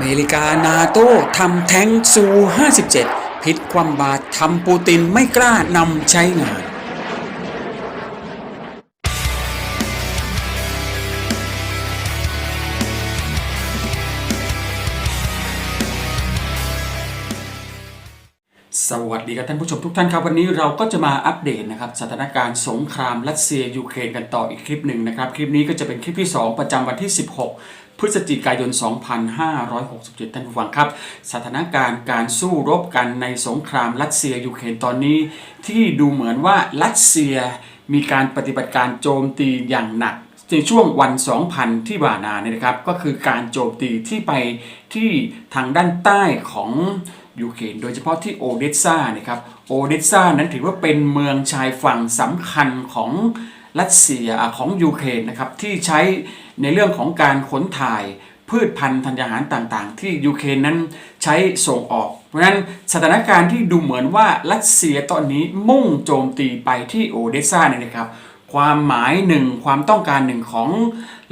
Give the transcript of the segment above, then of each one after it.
เมริกานาโต้ทำแท้งซู 57 พิษความบาดทำปูตินไม่กล้านำใช้งานสวัสดีครับท่านผู้ชมทุกท่านครับวันนี้เราก็จะมาอัปเดตนะครับสถานการณ์สงครามรัสเซียยูเครนกันต่ออีกคลิปหนึ่งนะครับ คลิปนี้ก็จะเป็นคลิปที่ 2 ประจำวันที่ 16 พฤศจิกายน 2567 ท่านผู้ฟังครับ สถานการณ์การสู้รบกันในสงครามรัสเซียยูเครนตอนนี้ ที่ดูเหมือนว่ารัสเซียมีการปฏิบัติการโจมตีอย่างหนักในช่วงวัน 2000 ที่ผ่านาเนี่ยนะครับ ก็คือการโจมตีที่ไปที่ทางด้านใต้ของยูเครนโดยเฉพาะที่โอเดสซานะครับโอเดสซานั้นถือว่าเป็นเมืองชายฝั่งสำคัญของ รัสเซียของยูเครนนะครับที่ใช้ในเรื่องของการขนถ่ายพืชพันธุ์ธัญญาหารต่างๆ ที่ยูเครนนั้นใช้ส่งออก เพราะฉะนั้นสถานการณ์ที่ดูเหมือนว่ารัสเซียตอนนี้มุ่งโจมตีไปที่โอเดสซาเนี่ยนะครับ ความหมายหนึ่งความต้องการหนึ่งของ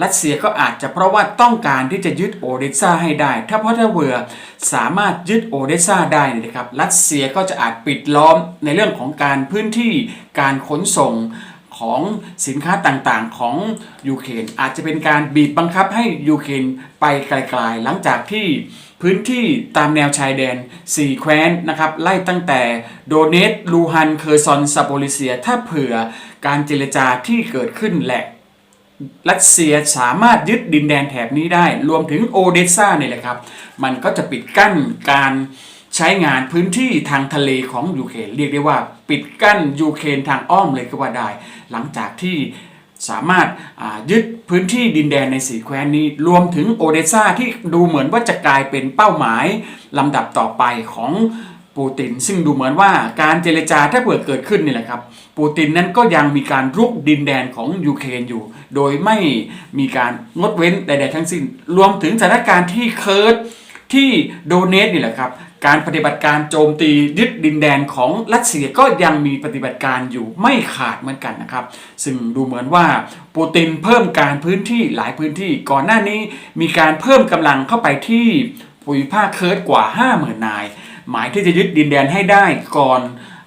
รัสเซียก็อาจจะเพราะว่าต้องการที่จะยึดโอเดสซาให้ได้ ถ้าพราะถ้าเวอร์สามารถยึดโอเดสซาได้เนี่ยนะครับรัสเซียก็จะอาจปิดล้อมในเรื่องของการพื้นที่การขนส่ง ของสินค้าต่างๆของยูเครนอาจจะเป็นการบีบบังคับให้ยูเครนไปไกลๆ หลังจากที่พื้นที่ตามแนวชายแดน 4 แคว้นนะครับ ไล่ตั้งแต่โดเนตลูฮัน เคอร์ซอนซาโปลิเซีย ถ้าเผื่อการเจรจาที่เกิดขึ้นแหละรัสเซียสามารถยึดดินแดนแถบนี้ได้ รวมถึงโอเดสซาเนี่ยแหละครับ มันก็จะปิดกั้นการ ใช้งานพื้นที่ทางทะเลของยูเครนเรียกได้ว่าปิดกั้นยูเครนทางอ้อมเลยก็ว่าได้ หลังจากที่สามารถยึดพื้นที่ดินแดนในสีแคว้นนี้ รวมถึงโอเดสซาที่ดูเหมือนว่าจะกลายเป็นเป้าหมายลำดับต่อไปของปูติน ซึ่งดูเหมือนว่าการเจรจาถ้าเกิดเกิดขึ้นนี่แหละครับ ปูตินนั้นก็ยังมีการรุกดินแดนของยูเครนอยู่ โดยไม่มีการงดเว้นใดๆทั้งสิ้น รวมถึงสถานการณ์ที่เคิร์ดที่โดเนตนี่แหละครับ การปฏิบัติการโจมตียึดดินแดนของรัสเซียก็ยังมีปฏิบัติการอยู่ไม่ขาดเหมือนกันนะครับ ซึ่งดูเหมือนว่าปูตินเพิ่มการพื้นที่หลายพื้นที่ก่อนหน้านี้มีการเพิ่มกำลังเข้าไปที่ภูมิภาคเคิร์ดกว่า 50,000 นาย หมายที่จะยึดดินแดนให้ได้ก่อน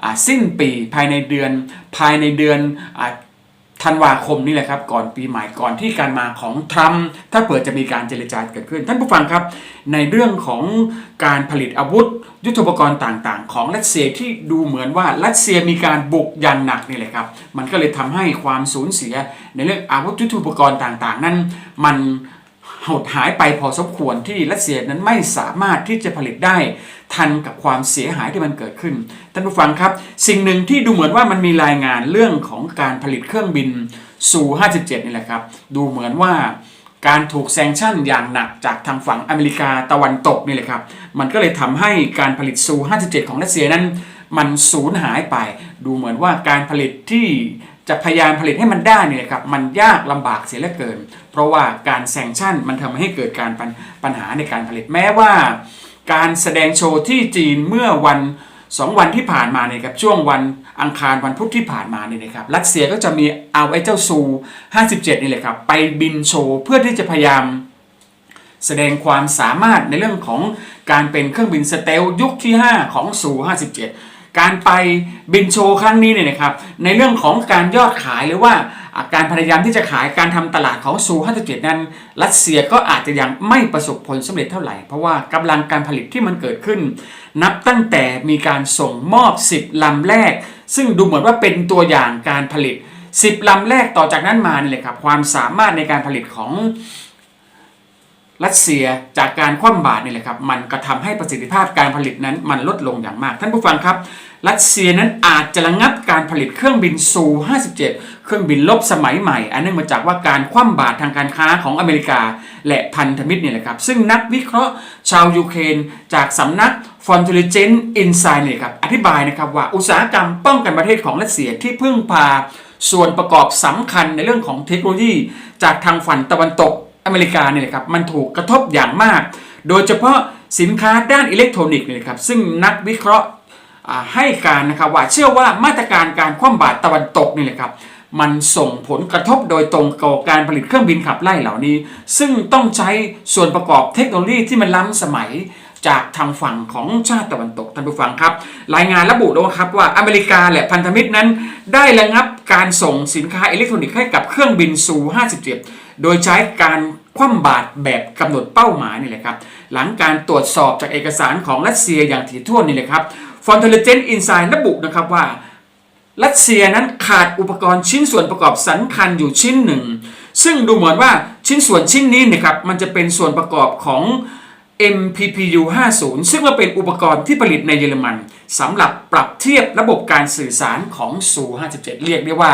อสิ้นปีภายในเดือนภายในเดือนอ ธันวาคมนี่แหละครับก่อนปีใหม่ก่อนที่การมาของทรัมป์ถ้าเปิดจะมีการเจรจาเกิดขึ้น ท่านผู้ฟังครับในเรื่องของการผลิตอาวุธ ยุทโธปกรณ์ต่างๆ ของรัสเซียที่ดูเหมือนว่ารัสเซียมีการบุกยันหนักนี่แหละครับมันก็เลยทำให้ความสูญเสีย ในเรื่องอาวุธยุทโธปกรณ์ต่างๆ นั้นมันหดหายไปพอสมควรที่รัสเซียนั้นไม่สามารถที่จะผลิตได้ ทันกับความเสียหายที่มันเกิดขึ้น ท่านผู้ฟังครับ สิ่งหนึ่งที่ดูเหมือนว่ามันมีรายงานเรื่องของการผลิตเครื่องบินซู57นี่แหละครับ ดูเหมือนว่าการถูกแซงชั่นอย่างหนักจากทางฝั่งอเมริกาตะวันตกนี่แหละครับ มันก็เลยทำให้การผลิตซู57 ของรัสเซียนั้น มันสูญหายไป ดูเหมือนว่าการผลิตที่จะพยายามผลิตให้มันได้นี่ยครับมันยากลำบากเสียเหลือเกิน เพราะว่าการแซงชั่นมันทำให้เกิดการปัญหาในการผลิตแม้ว่า การแสดงโชว์ที่จีนเมื่อวันสองวันที่ผ่านมาเนี่ยครับช่วงวันอังคารวันพุธที่ผ่านมาเนี่ยนะครับรัสเซียก็จะมีเอาไอ้เจ้าซู 57 นี่แหละครับไปบินโชว์เพื่อที่จะพยายาม แสดงความสามารถในเรื่องของการเป็นเครื่องบินสเตลยุคที่ 5 ของซู 57 การไปบินโชว์ครั้งนี้เนี่ยนะครับในเรื่องของการยอดขายหรือว่า การพยายามที่จะขายการทำตลาดของซู57นั้น รัสเซียก็อาจจะยังไม่ประสบผลสำเร็จเท่าไหร่ เพราะว่ากำลังการผลิตที่มันเกิดขึ้น นับตั้งแต่มีการส่งมอบ 10ลำแรก ซึ่งดูเหมือนว่าเป็นตัวอย่างการผลิต 10ลำแรกต่อจากนั้นมานี่เลยครับความสามารถในการผลิตของรัสเซียจากการคว่ำบาตรนี่แหละครับมันก็ทำให้ประสิทธิภาพการผลิตนั้นมันลดลงอย่างมาก ท่านผู้ฟังครับ รัสเซียนั้นอาจจะระงับการผลิตเครื่องบินซู 57 เครื่องบินลบสมัยใหม่ อันเนื่องมาจากว่าการคว่ำบาตรทางการค้าของอเมริกา และพันธมิตรเนี่ยแหละครับ ซึ่งนักวิเคราะห์ชาวยูเครนจากสำนัก f o n t e l l i g e n c e Insight เนี่ยครับอธิบายนะครับว่าอุตสาหกรรมป้องกันประเทศของรัสเซียที่พึ่งพาส่วนประกอบสำคัญในเรื่องของเทคโนโลยี จากทางฝั่งตะวันตกอเมริกาเนี่ยนะครับมันถูกกระทบอย่างมาก โดยเฉพาะสินค้าด้านอิเล็กทรอนิกส์เนี่ยนะครับซึ่งนักวิเคราะห์ ให้การนะครับว่าเชื่อว่ามาตรการการคว่ำบาตรตะวันตกนี่แหละครับมันส่งผลกระทบโดยตรงต่อการผลิตเครื่องบินขับไล่เหล่านี้ ซึ่งต้องใช้ส่วนประกอบเทคโนโลยีที่มันล้ำสมัยจากทางฝั่งของชาติตะวันตกท่านผู้ฟังครับ รายงานระบุด้วยครับว่าอเมริกาและพันธมิตรนั้น ได้ระงับการส่งสินค้าอิเล็กทรอนิกส์ให้กับเครื่องบินซู57 โดยใช้การคว่ำบาตรแบบกำหนดเป้าหมายนี่แหละครับ หลังการตรวจสอบจากเอกสารของรัสเซียอย่างถี่ถ้วนนี่แหละครับ o r t e l i g e n c e Insight ระบุนะครับว่า รัสเซียนั้นขาดอุปกรณ์ชิ้นส่วนประกอบสำคัญอยู่ชิ้นหนึ่ง ซึ่งดูเหมือนว่าชิ้นส่วนชิ้นนี้นะครับมันจะเป็นส่วนประกอบของ MPPU 50ซึ่งก็เป็นอุปกรณ์ที่ผลิตในเยอรมันสำหรับปรับเทียบระบบการสื่อสารของซู57 เรียกได้ว่า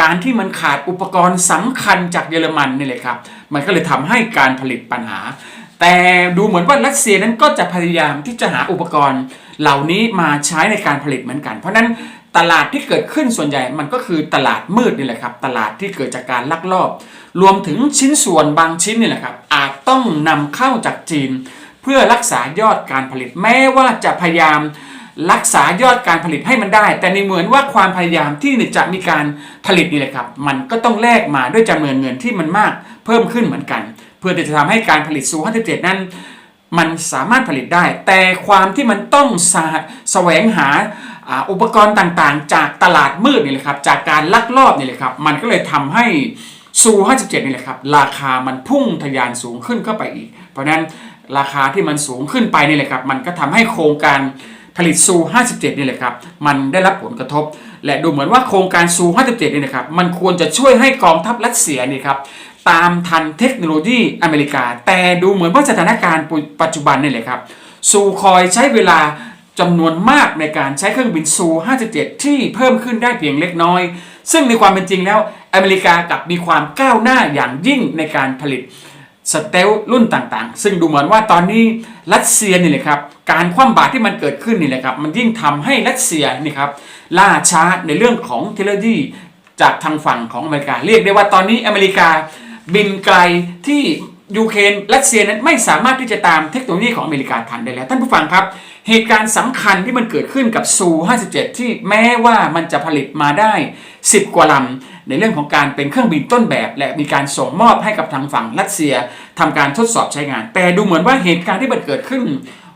การที่มันขาดอุปกรณ์สำคัญจากเยอรมันนี่เลยครับ มันก็เลยทำให้การผลิตปัญหา แต่ดูเหมือนว่ารัสเซียนั้นก็จะพยายามที่จะหาอุปกรณ์ เหล่านี้มาใช้ในการผลิตเหมือนกัน เพราะนั้นตลาดที่เกิดขึ้นส่วนใหญ่มันก็คือตลาดมืดนี่แหละครับ ตลาดที่เกิดจากการลักลอบ รวมถึงชิ้นส่วนบางชิ้นนี่แหละครับ อาจต้องนำเข้าจากจีน เพื่อรักษายอดการผลิตแม้ว่าจะพยายามรักษายอดการผลิตให้มันได้ แต่ในเหมือนว่าความพยายามที่จะมีการผลิตนี่แหละครับ มันก็ต้องแลกมาด้วยจำนวนเงินที่มันมากเพิ่มขึ้นเหมือนกัน เพื่อจะทำให้การผลิตซู57นั้น มันสามารถผลิตได้ แต่ความที่มันต้องสแสวงหาอุปกรณ์ต่างๆ จากตลาดมืดนี่แหละครับ จากการลักลอบนี่แหละครับ มันก็เลยทำให้ซู57นี่แหละครับ ราคามันพุ่งทะยานสูงขึ้นเข้าไปอีก เพราะฉะนั้นราคาที่มันสูงขึ้นไปนี่แหละครับ มันก็ทำให้โครงการผลิตซู57นี่แหละครับ มันได้รับผลกระทบ และดูเหมือนว่าโครงการซู57นี่นะครับ มันควรจะช่วยให้กองทัพรัสเซียนี่ครับ ตามทันเทคโนโลยีอเมริกา แต่ดูเหมือนว่าสถานการณ์ปัจจุบันนี่แหละครับซูคอยใช้เวลาจำนวนมากในการใช้เครื่องบินซู 57 ที่เพิ่มขึ้นได้เพียงเล็กน้อย ซึ่งในความเป็นจริงแล้ว อเมริกากับมีความก้าวหน้าอย่างยิ่งในการผลิตสเตลรุ่นต่างๆ ซึ่งดูเหมือนว่าตอนนี้รัสเซียนี่แหละครับ การคว่ำบาตรที่มันเกิดขึ้นนี่แหละครับ มันยิ่งทำให้รัสเซียนี่ครับล่าช้าในเรื่องของเทคโนโลยีจากทางฝั่งของอเมริกา เรียกได้ว่าตอนนี้อเมริกา บินไกลที่ยูเครนรัสเซียนั้นไม่สามารถที่จะตามเทคโนโลยีของอเมริกาทันได้แล้ว ท่านผู้ฟังครับ เหตุการณ์สำคัญที่มันเกิดขึ้นกับซู57 ที่แม้ว่ามันจะผลิตมาได้ 10 กว่าลำ ในเรื่องของการเป็นเครื่องบินต้นแบบ และมีการส่งมอบให้กับทางฝั่งรัสเซียทำการทดสอบใช้งาน แต่ดูเหมือนว่าเหตุการณ์ที่มันเกิดขึ้น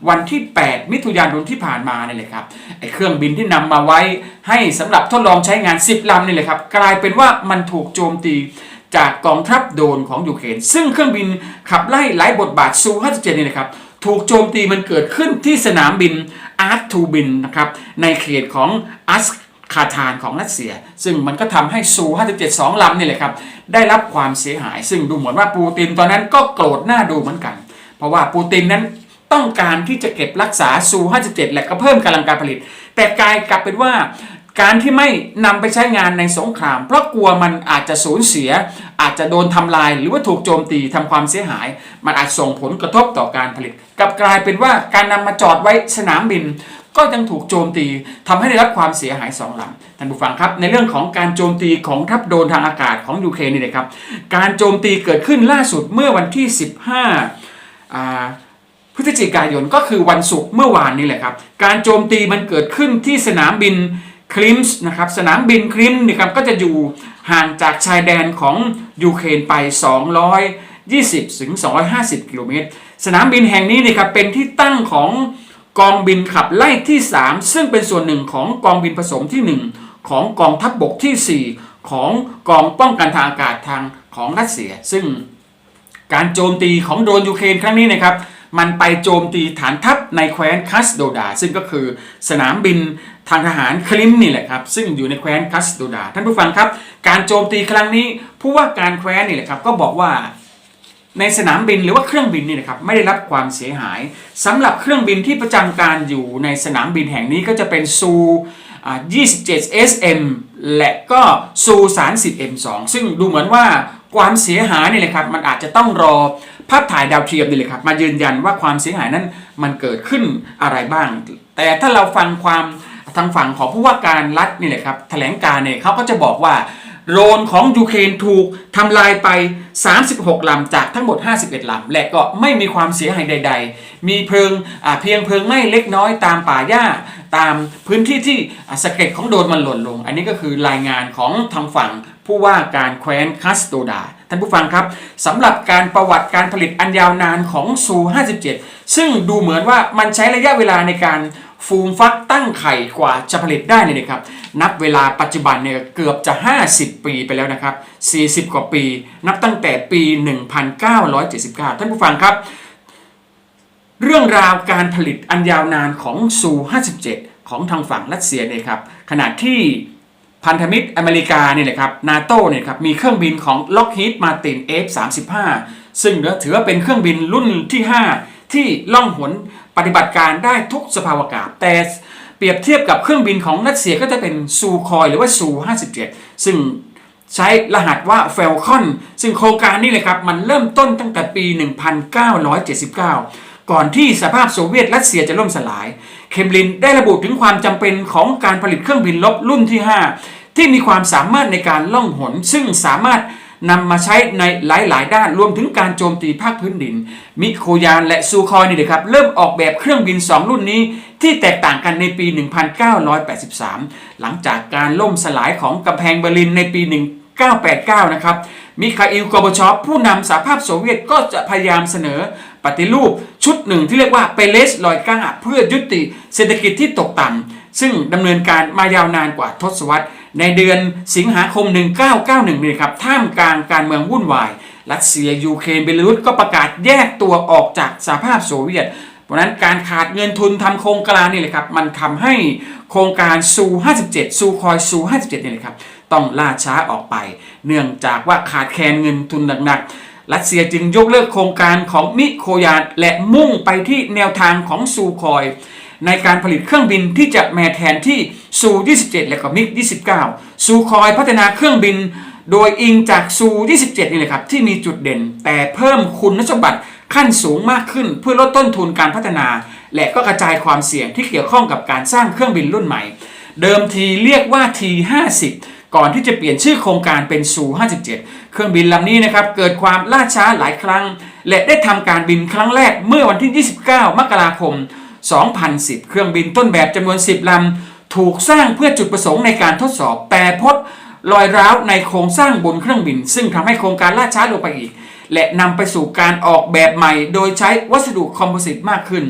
วันที่ 8 มิถุนายนที่ผ่านมาเนี่ยเลยครับไอ้เครื่องบินที่นำมาไว้ให้สำหรับทดลองใช้งาน 10 ลำนี่เลยครับ กลายเป็นว่ามันถูกโจมตี จากกองทัพโดนของยูเครนซึ่งเครื่องบินขับไล่หลายบทบาทซู57นี่นะครับถูกโจมตีมันเกิดขึ้นที่สนามบินอาร์ตทูบินนะครับในเขตของอัสคาทานของรัสเซีย ซึ่งมันก็ทำให้ซู57 2ลำนี่แหละครับได้รับความเสียหาย ซึ่งดูเหมือนว่าปูตินตอนนั้นก็โกรธหน้าดูเหมือนกัน เพราะว่าปูตินนั้นต้องการที่จะเก็บรักษาซู57และก็เพิ่มกำลังการผลิต แต่กลายกลับเป็นว่า การที่ไม่นำไปใช้งานในสงคราม เพราะกลัวมันอาจจะสูญเสีย อาจจะโดนทำลาย หรือว่าถูกโจมตีทำความเสียหาย มันอาจส่งผลกระทบต่อการผลิตกลับกลายเป็นว่าการนำมาจอดไว้สนามบิน ก็ยังถูกโจมตีทำให้ได้รับความเสียหายสองลำท่านผู้ฟังครับ ในเรื่องของการโจมตีของทัพโดรนทางอากาศของยูเครนนี่นะครับการโจมตีเกิดขึ้นล่าสุดเมื่อวันที่ 15อ่าพฤศจิกายนก็คือวันศุกร์เมื่อวานนี้แหละครับ การโจมตีมันเกิดขึ้นที่สนามบิน คลิมส์นะครับสนามบินคลิมส์นี่ครับก็จะอยู่ห่างจากชายแดนของยูเครนไป 220 ถึง 250 กิโลเมตร สนามบินแห่งนี้นี่ครับเป็นที่ตั้งของกองบินขับไล่ที่ 3 ซึ่งเป็นส่วนหนึ่งของกองบินผสมที่ 1 ของกองทัพบบกที่ 4 ของกองป้องกันทางอากาศทางของรัสเซีย ซึ่งการโจมตีของโดรนยูเครนครั้งนี้นะครับ มันไปโจมตีฐานทัพในแคว้นคัสโดดา ซึ่งก็คือสนามบินทางทหารคลิมนี่แหละครับ ซึ่งอยู่ในแคว้นคัสโดดา ท่านผู้ฟังครับ การโจมตีครั้งนี้ผู้ว่าการแคว้นนี่แหละครับก็บอกว่าในสนามบินหรือว่าเครื่องบินนี่นะครับไม่ได้รับความเสียหายสำหรับเครื่องบินที่ประจำการอยู่ในสนามบินแห่งนี้ก็จะเป็นซู 27 SM และก็ซู 30 M2 ซึ่งดูเหมือนว่าความเสียหายนี่แหละครับมันอาจจะต้องรอ ภาพถ่ายดาวเทียมนี่แหละครับมายืนยันว่าความเสียหายนั้นมันเกิดขึ้นอะไรบ้าง แต่ถ้าเราฟังความทางฝั่งของผู้ว่าการรัฐนี่แหละครับแถลงการเนี่ยเขาก็จะบอกว่าโรนของยูเครนถูกทำลายไป 36 ลำจากทั้งหมด 51 ลำ และก็ไม่มีความเสียหายใด ๆ มีเพลิงเพียงเพลิงไหม้เล็กน้อยตามป่าหญ้า ตามพื้นที่ที่สะเก็ดของโดนมันหล่นลง อันนี้ก็คือรายงานของทางฝั่งผู้ว่าการแคว้นคัสโตดา ท่านผู้ฟังครับสำหรับการประวัติการผลิตอันยาวนานของซู57 ซึ่งดูเหมือนว่ามันใช้ระยะเวลาในการฟูมฟักตั้งไข่กว่าจะผลิตได้เนี่ยนะครับ นับเวลาปัจจุบันเนี่ยเกือบจะ 50 ปีไปแล้วนะครับ 40 กว่าปี นับตั้งแต่ปี 1979 ท่านผู้ฟังครับ เรื่องราวการผลิตอันยาวนานของซู57 ของทางฝั่งรัสเซียเนี่ยครับขณะที่พันธมิตรอเมริกาเนี่ยแหละครับนาโต้เนี่ยครับมีเครื่องบินของ Lockheed Martin F-35 ซึ่งถือว่าเป็นเครื่องบินรุ่นที่ 5 ที่ล่องหนปฏิบัติการได้ทุกสภาวะอากาศแต่เปรียบเทียบกับเครื่องบินของรัสเซียก็จะเป็นซูคอยหรือว่าซู57 ซึ่งใช้รหัสว่า Falcon ซึ่งโครงการนี้เลยครับมันเริ่มต้นตั้งแต่ปี 1979 ก่อนที่สภาพโซเวียตรัสเซียจะล่มสลาย เคมลินได้ระบุถึงความจำเป็นของการผลิตเครื่องบินลบรุ่นที่ 5 ที่มีความสามารถในการล่องหน ซึ่งสามารถนำมาใช้ในหลาย ๆ ด้านรวมถึงการโจมตีภาคพื้นดิน มิโคยานและซูคอยนี่เลยครับเริ่มออกแบบเครื่องบิน 2 รุ่นนี้ ที่แตกต่างกันในปี 1983 หลังจากการล่มสลายของกำแพงเบอร์ลินในปี 1989 นะครับมิคาอิลกอบชอฟผู้นำสหภาพโซเวียตก็จะพยายามเสนอ ปฏิรูปชุดหนึ่งที่เรียกว่าเปเลสลอยก้าเพื่อยุติเศรษฐกิจที่ตกต่ำซึ่งดำเนินการมายาวนานกว่าทศวรรษ ในเดือนสิงหาคม 1991นี่ครับท่ามกลางการเมืองวุ่นวาย รัสเซียยูเครนเบลารุสก็ประกาศแยกตัวออกจากสหภาพโซเวียตเพราะนั้นการขาดเงินทุนทำโครงการนี่เลยครับ มันทำให้โครงการซู57ซูคอยซู57นี่เลยครับ ต้องล่าช้าออกไป เนื่องจากว่าขาดแคลนเงินทุนหนักๆ รัสเซียจึงยกเลิกโครงการของมิโคยานและมุ่งไปที่แนวทางของซูคอย ในการผลิตเครื่องบินที่จะแมาแทนที่ซู27 และก็มิก29 ซูคอยพัฒนาเครื่องบิน โดยอิงจากซู27 นี่แหละครับ ที่มีจุดเด่น แต่เพิ่มคุณสมบัติขั้นสูงมากขึ้นเพื่อลดต้นทุนการพัฒนา และก็กระจายความเสี่ยงที่เกี่ยวข้องกับการสร้างเครื่องบินรุ่นใหม่ เดิมทีเรียกว่า T50 ก่อนที่จะเปลี่ยนชื่อโครงการเป็นซู57 เครื่องบินลำนี้นะครับเกิดความล่าช้าหลายครั้ง และได้ทำการบินครั้งแรกเมื่อวันที่ 29 มกราคม 2010 เครื่องบินต้นแบบจำนวน 10ลำถูกสร้างเพื่อจุดประสงค์ในการทดสอบแต่พบรอยร้าวในโครงสร้างบนเครื่องบิน ซึ่งทำให้โครงการล่าช้าลงไปอีก และนำไปสู่การออกแบบใหม่ โดยใช้วัสดุคอมโพสิตมากขึ้น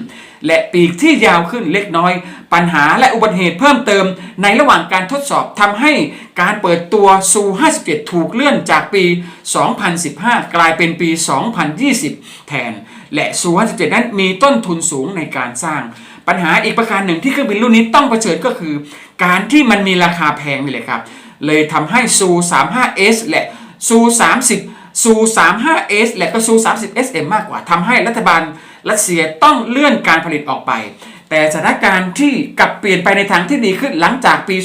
และปีกที่ยาวขึ้นเล็กน้อย ปัญหาและอุบัติเหตุเพิ่มเติม ในระหว่างการทดสอบทำให้การเปิดตัวซู57 ถูกเลื่อนจากปี 2015 กลายเป็นปี 2020 แทน และซู57 นั้นมีต้นทุนสูงในการสร้าง ปัญหาอีกประการหนึ่งที่เครื่องบินรุ่นนี้ต้องเผชิญก็คือ การที่มันมีราคาแพงนี่แหละครับ เลยทำให้ซู 35S และซู 30 ซู 35S และก็ซู 30SM มากกว่าทำให้รัฐบาลรัสเซียต้องเลื่อนการผลิตออกไป แต่สถานการณ์ที่กลับเปลี่ยนไปในทางที่ดีขึ้นหลังจากปี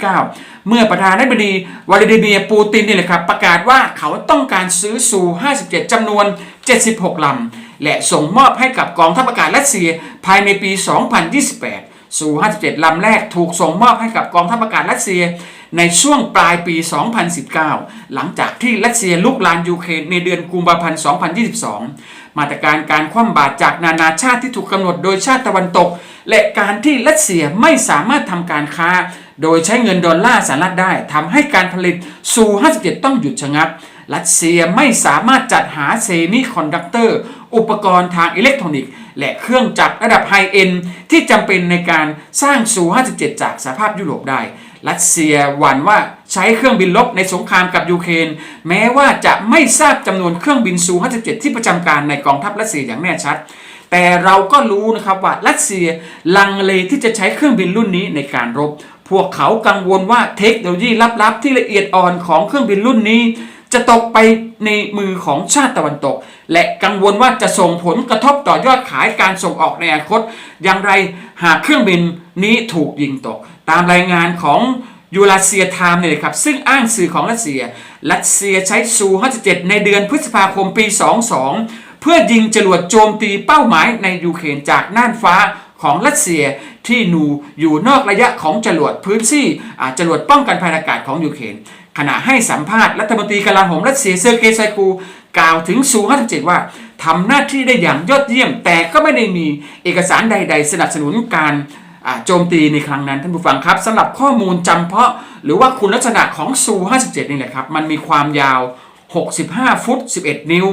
2019 เมื่อประธานาธิบดีวลาดิเมียร์ปูตินนี่แหละครับ ประกาศว่าเขาต้องการซื้อซู 57 จำนวน 76 ลำ และส่งมอบให้กับกองทัพอากาศรัสเซียภายในปี 2028 ซู 57 ลำแรกถูกส่งมอบให้กับกองทัพอากาศรัสเซีย ในช่วงปลายปี 2019 หลังจากที่รัสเซียลุกลานยูเครนในเดือนกุมภาพันธ์ 2022 มาตรการการคว่ำบาตรจากนานาชาติที่ถูกกำหนดโดยชาติตะวันตก และการที่รัสเซียไม่สามารถทำการค้า โดยใช้เงินดอลลาร์สหรัฐได้ทำให้การผลิตซู57 ต้องหยุดชะงัก รัสเซียไม่สามารถจัดหาเซมิคอนดักเตอร์ อุปกรณ์ทางอิเล็กทรอนิกส์และเครื่องจักรระดับไฮเอ็นที่จำเป็นในการสร้างซู57 จากสหภาพยุโรปได้ รัสเซียหวั่นว่าใช้เครื่องบินลบในสงครามกับยูเครนแม้ว่าจะไม่ทราบจำนวนเครื่องบินซู 57 ที่ประจำการในกองทัพรัสเซียอย่างแน่ชัด แต่เราก็รู้นะครับว่ารัสเซียลังเลที่จะใช้เครื่องบินรุ่นนี้ในการรบ พวกเขากังวลว่าเทคโนโลยีลับๆ ที่ละเอียดอ่อนของเครื่องบินรุ่นนี้ จะตกไปในมือของชาติตะวันตก และกังวลว่าจะส่งผลกระทบต่อยอดขายการส่งออกในอนาคต อย่างไรหากเครื่องบินนี้ถูกยิงตก ตามรายงานของยูราเซียไทม์เนี่ยครับซึ่งอ้างสื่อของรัสเซีย รัสเซียใช้ซู57 ในเดือนพฤษภาคมปี 22 เพื่อยิงจรวดโจมตีเป้าหมายในยูเครนจากน่านฟ้าของรัสเซียที่นูอยู่นอกระยะของจรวดพื้นที่อาจรวดป้องกันภัยอากาศของยูเครนขณะให้สัมภาษณ์รัฐมนตรีกลาโหมรัสเซียเซอร์เกย์ไซกูกล่าวถึงซู57 ว่าทำหน้าที่ได้อย่างยอดเยี่ยม แต่ก็ไม่ได้มีเอกสารใด ๆ สนับสนุนการ โจมตีในครั้งนั้นท่านผู้ฟังครับสำหรับข้อมูลจำเพาะ หรือว่าคุณลักษณะของซู57นี่แหละครับ มันมีความยาว 65 ฟุต 11 นิ้ว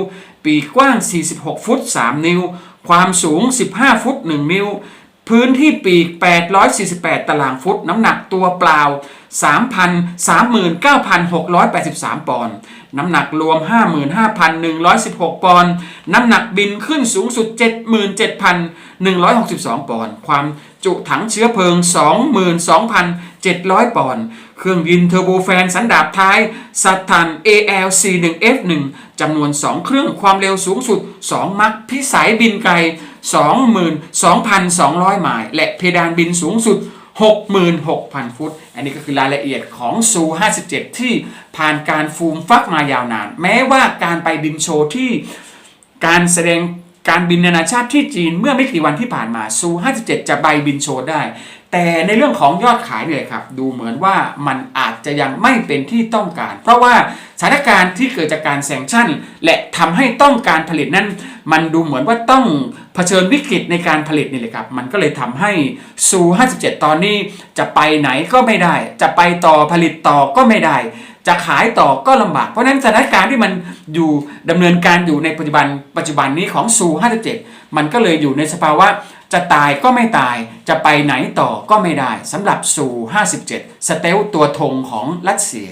ปีกกว้าง 46 ฟุต 3 นิ้ว ความสูง 15 ฟุต 1 นิ้ว พื้นที่ปีก 848 ตารางฟุต น้ำหนักตัวเปล่า 3,000 39,683 ปอนด์ น้ำหนักรวม 55,116 ปอนด์น้ำหนักบินขึ้นสูงสุด 77,162 ปอนด์ความจุถังเชื้อเพลิง 22,700 ปอนด์เครื่องยินเทอร์โบแฟนสันดาปท้ายสัตทัน ALC1F1 จำนวน 2 เครื่องความเร็วสูงสุด 2 มักพิสัยบินไกล 22,200 ไมล์และเพดานบินสูงสุด 66,000 ฟุต อันนี้ก็คือรายละเอียดของซู57 ที่ผ่านการฟูมฟักมายาวนาน แม้ว่าการไปบินโชว์ที่การแสดงการบินนานาชาติที่จีนเมื่อไม่กี่วันที่ผ่านมาซู57 จะใบบินโชว์ได้ แต่ในเรื่องของยอดขายเนี่ยครับ ดูเหมือนว่ามันอาจจะยังไม่เป็นที่ต้องการ เพราะว่าสถานการณ์ที่เกิดจากการแซงชั่น และทำให้ต้องการผลิตนั้น มันดูเหมือนว่าต้องเผชิญวิกฤตในการผลิตนี่แหละครับ มันก็เลยทำให้ซู57 ตอนนี้จะไปไหนก็ไม่ได้ จะไปต่อผลิตต่อก็ไม่ได้ จะขายต่อก็ลำบาก เพราะฉะนั้นสถานการณ์ที่มันอยู่ดำเนินการอยู่ในปัจจุบันปัจจุบันนี้ของซู57 มันก็เลยอยู่ในสภาวะจะตายก็ไม่ตาย จะไปไหนต่อก็ไม่ได้สำหรับซู57 สเตลตัวธงของรัสเซีย